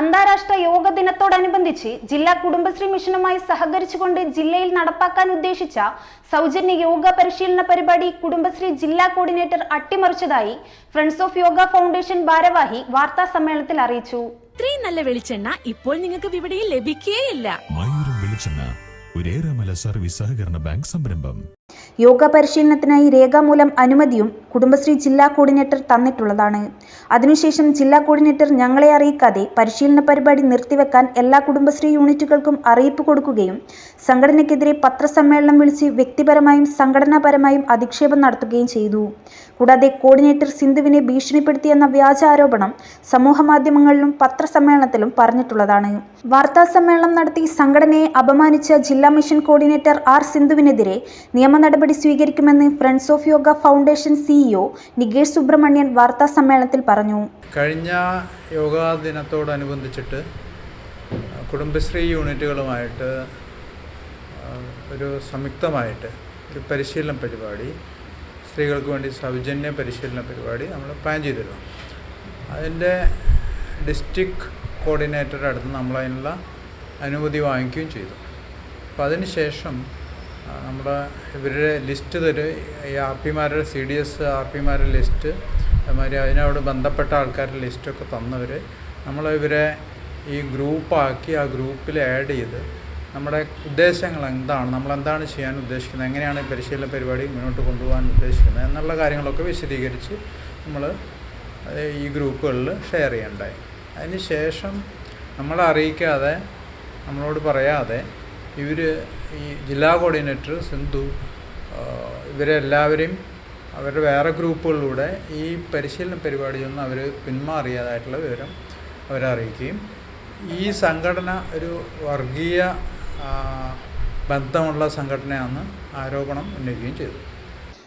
അന്താരാഷ്ട്ര യോഗ ദിനത്തോടനുബന്ധിച്ച് ജില്ലാ കുടുംബശ്രീ മിഷനുമായി സഹകരിച്ചുകൊണ്ട് ജില്ലയിൽ നടപ്പാക്കാൻ ഉദ്ദേശിച്ച സൗജന്യ യോഗ പരിശീലന പരിപാടി കുടുംബശ്രീ ജില്ലാ കോർഡിനേറ്റർ അട്ടിമറിച്ചതായി ഫ്രണ്ട്സ് ഓഫ് യോഗ ഫൗണ്ടേഷൻ ഭാരവാഹി വാർത്താ സമ്മേളനത്തിൽ അറിയിച്ചു. ഇത്രയും നല്ല വെളിച്ചെണ്ണ ഇപ്പോൾ നിങ്ങൾക്ക് വിപണിയിൽ ലഭിക്കുകയില്ല സർവീസ് സഹകരണ ബാങ്ക് സംരംഭം. യോഗ പരിശീലനത്തിനായി രേഖാമൂലം അനുമതിയും കുടുംബശ്രീ ജില്ലാ കോർഡിനേറ്റർ തന്നിട്ടുള്ളതാണ്. അതിനുശേഷം ജില്ലാ കോർഡിനേറ്റർ ഞങ്ങളെ അറിയിക്കാതെ പരിശീലന പരിപാടി നിർത്തിവെക്കാൻ എല്ലാ കുടുംബശ്രീ യൂണിറ്റുകൾക്കും അറിയിപ്പ് കൊടുക്കുകയും സംഘടനയ്ക്കെതിരെ പത്രസമ്മേളനം വിളിച്ച് വ്യക്തിപരമായും സംഘടനാപരമായും അധിക്ഷേപം നടത്തുകയും ചെയ്തു. കൂടാതെ കോർഡിനേറ്റർ സിന്ധുവിനെ ഭീഷണിപ്പെടുത്തിയെന്ന വ്യാജ ആരോപണം സമൂഹമാധ്യമങ്ങളിലും പത്രസമ്മേളനത്തിലും പറഞ്ഞിട്ടുള്ളതാണ്. വാർത്താ സമ്മേളനം നടത്തി സംഘടനയെ അപമാനിച്ച ജില്ലാ മിഷൻ കോർഡിനേറ്റർ ആർ സിന്ധുവിനെതിരെ നിയമ നടപടി സ്വീകരിക്കുമെന്ന് friends of yoga foundation CEO Nikesh Subramanian വാർത്താ സമ്മേളനത്തിൽ പറഞ്ഞു. കഴിഞ്ഞ യോഗാ ദിനത്തോടനുബന്ധിച്ചിട്ട് കുടുംബശ്രീ യൂണിറ്റുകളുമായിട്ട് ഒരു സംയുക്തമായിട്ട് ഒരു പരിശീലന പരിപാടി സ്ത്രീകൾക്ക് വേണ്ടി സൗജന്യ പരിശീലന പരിപാടി നമ്മൾ പ്ലാൻ ചെയ്തിരുന്നു. അതിന്റെ ഡിസ്ട്രിക്ട് കോർഡിനേറ്ററുടെ അടുത്ത് നമ്മളതിനുള്ള അനുമതി വാങ്ങിക്കുകയും ചെയ്തു. അപ്പോൾ അതിന് ശേഷം ആ, നമ്മുടെ ഇവരുടെ ലിസ്റ്റ് തരും ഈ ആർ പിമാരുടെ സി ഡി എസ് ആർ പിമാരുടെ ലിസ്റ്റ് അതുമാതിരി അതിനോട് ബന്ധപ്പെട്ട ആൾക്കാരുടെ ലിസ്റ്റൊക്കെ തന്നവർ നമ്മൾ ഇവരെ ഈ ഗ്രൂപ്പാക്കി ആ ഗ്രൂപ്പിൽ ആഡ് ചെയ്ത് നമ്മുടെ ഉദ്ദേശങ്ങൾ എന്താണ് നമ്മൾ എന്താണ് ചെയ്യാൻ ഉദ്ദേശിക്കുന്നത് എങ്ങനെയാണ് പരിശീലന പരിപാടി മുന്നോട്ട് കൊണ്ടുപോകാൻ ഉദ്ദേശിക്കുന്നത് എന്നുള്ള കാര്യങ്ങളൊക്കെ വിശദീകരിച്ച് നമ്മൾ ഈ ഗ്രൂപ്പുകളിൽ ഷെയർ ചെയ്യണ്ടായി അതിന് ശേഷം നമ്മളെ അറിയിക്കാതെ നമ്മളോട് പറയാതെ ഇവർ ഈ ജില്ലാ കോർഡിനേറ്റർ സിന്ധു ഇവരെ എല്ലാവരെയും അവരുടെ വേറെ ഗ്രൂപ്പുകളിലൂടെ ഈ പരിശീലന പരിപാടിയിൽ പരിപാടിയൊന്നും അവർ പിന്മാറിയതായിട്ടുള്ള വിവരം അവരെ അറിയിക്കുകയും ഈ സംഘടന ഒരു വർഗീയ ബന്ധമുള്ള സംഘടനയാണെന്ന് ആരോപണം ഉന്നയിക്കുകയും ചെയ്തു.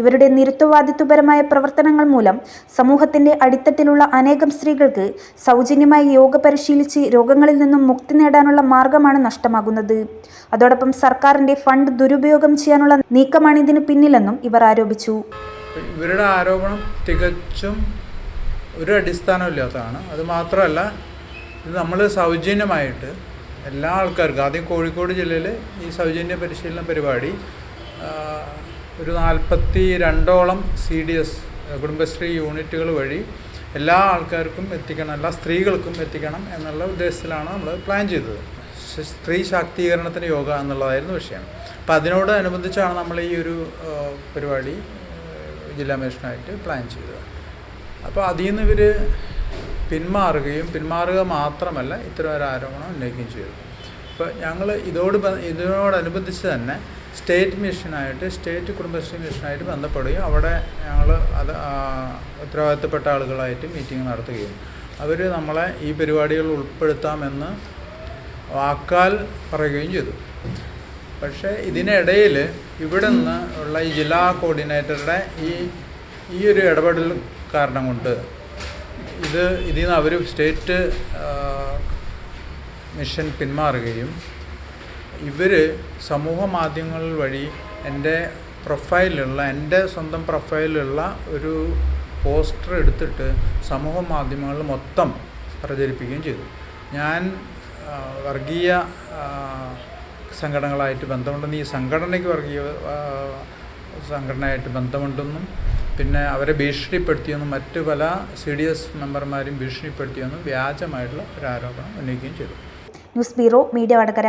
ഇവരുടെ നിരുത്തവാദിത്വപരമായ പ്രവർത്തനങ്ങൾ മൂലം സമൂഹത്തിന്റെ അടിത്തട്ടിലുള്ള അനേകം സ്ത്രീകൾക്ക് സൗജന്യമായി യോഗ പരിശീലിച്ച് രോഗങ്ങളിൽ നിന്നും മുക്തി നേടാനുള്ള മാർഗമാണ് നഷ്ടമാകുന്നത്. അതോടൊപ്പം സർക്കാരിന്റെ ഫണ്ട് ദുരുപയോഗം ചെയ്യാനുള്ള നീക്കമാണ് ഇതിന് പിന്നിലെന്നും ഇവർ ആരോപിച്ചു. ഇവരുടെ ആരോപണം തികച്ചും ഒരു അടിസ്ഥാനമില്ലാത്തതാണ്. അത് മാത്രമല്ല ഇത് നമ്മൾ സൗജന്യമായിട്ട് എല്ലാ ആൾക്കാർക്കും ആദ്യം കോഴിക്കോട് ജില്ലയിൽ ഈ സൗജന്യ പരിശീലന പരിപാടി ഒരു നാൽപ്പത്തി രണ്ടോളം സി ഡി എസ് കുടുംബശ്രീ യൂണിറ്റുകൾ വഴി എല്ലാ ആൾക്കാർക്കും എത്തിക്കണം എല്ലാ സ്ത്രീകൾക്കും എത്തിക്കണം എന്നുള്ള ഉദ്ദേശത്തിലാണ് നമ്മൾ പ്ലാൻ ചെയ്തത്. സ്ത്രീ ശാക്തീകരണത്തിന് യോഗ എന്നുള്ളതായിരുന്നു വിഷയം. അതിനോട് അനുബന്ധിച്ചാണ് നമ്മൾ ഈ ഒരു പരിപാടി ജില്ലാ മിഷനായിട്ട് പ്ലാൻ ചെയ്തത്. അപ്പോൾ അതിൽ നിന്ന് ഇവർ പിന്മാറുകയും പിന്മാറുക മാത്രമല്ല ഇത്തരം ഒരു ആരോപണം ഉന്നയിക്കുകയും ചെയ്തു. അപ്പോൾ ഞങ്ങൾ ഇതോട് ഇതിനോടനുബന്ധിച്ച് തന്നെ സ്റ്റേറ്റ് മിഷനായിട്ട് സ്റ്റേറ്റ് കുടുംബശ്രീ മിഷനായിട്ട് ബന്ധപ്പെടുകയും അവിടെ ഞങ്ങൾ അത് ഉത്തരവാദിത്തപ്പെട്ട ആളുകളായിട്ട് മീറ്റിംഗ് നടത്തുകയും. അവർ നമ്മളെ ഈ പരിപാടികളിൽ ഉൾപ്പെടുത്താമെന്ന് വാക്കാൽ പറയുകയും ചെയ്തു. പക്ഷേ ഇതിനിടയിൽ ഇവിടെ നിന്ന് ഉള്ള ഈ ജില്ലാ കോർഡിനേറ്ററുടെ ഈ ഈ ഒരു ഇടപെടൽ കാരണം കൊണ്ട് ഇത് ഇതിൽ നിന്ന് അവർ സ്റ്റേറ്റ് മിഷൻ പിന്മാറുകയും ഇവർ സമൂഹ മാധ്യമങ്ങൾ വഴി എന്റെ പ്രൊഫൈലിലുള്ള എന്റെ സ്വന്തം പ്രൊഫൈലിലുള്ള ഒരു പോസ്റ്റർ എടുത്തിട്ട് സമൂഹ മാധ്യമങ്ങളിൽ മൊത്തം പ്രചരിപ്പിക്കുകയും ചെയ്തു. ഞാൻ വർഗീയ സംഘടനകളായിട്ട് ബന്ധമുണ്ടെന്ന് ഈ സംഘടനയ്ക്ക് വർഗീയ സംഘടനയായിട്ട് ബന്ധമുണ്ടെന്നും പിന്നെ അവരെ ഭീഷണിപ്പെടുത്തിയെന്നും മറ്റ് പല സി ഡി എസ് മെമ്പർമാരും ഭീഷണിപ്പെടുത്തിയെന്നും വ്യാജമായിട്ടുള്ള ഒരു ആരോപണം ഉന്നയിക്കുകയും ചെയ്തു. News bureau media Vadakara.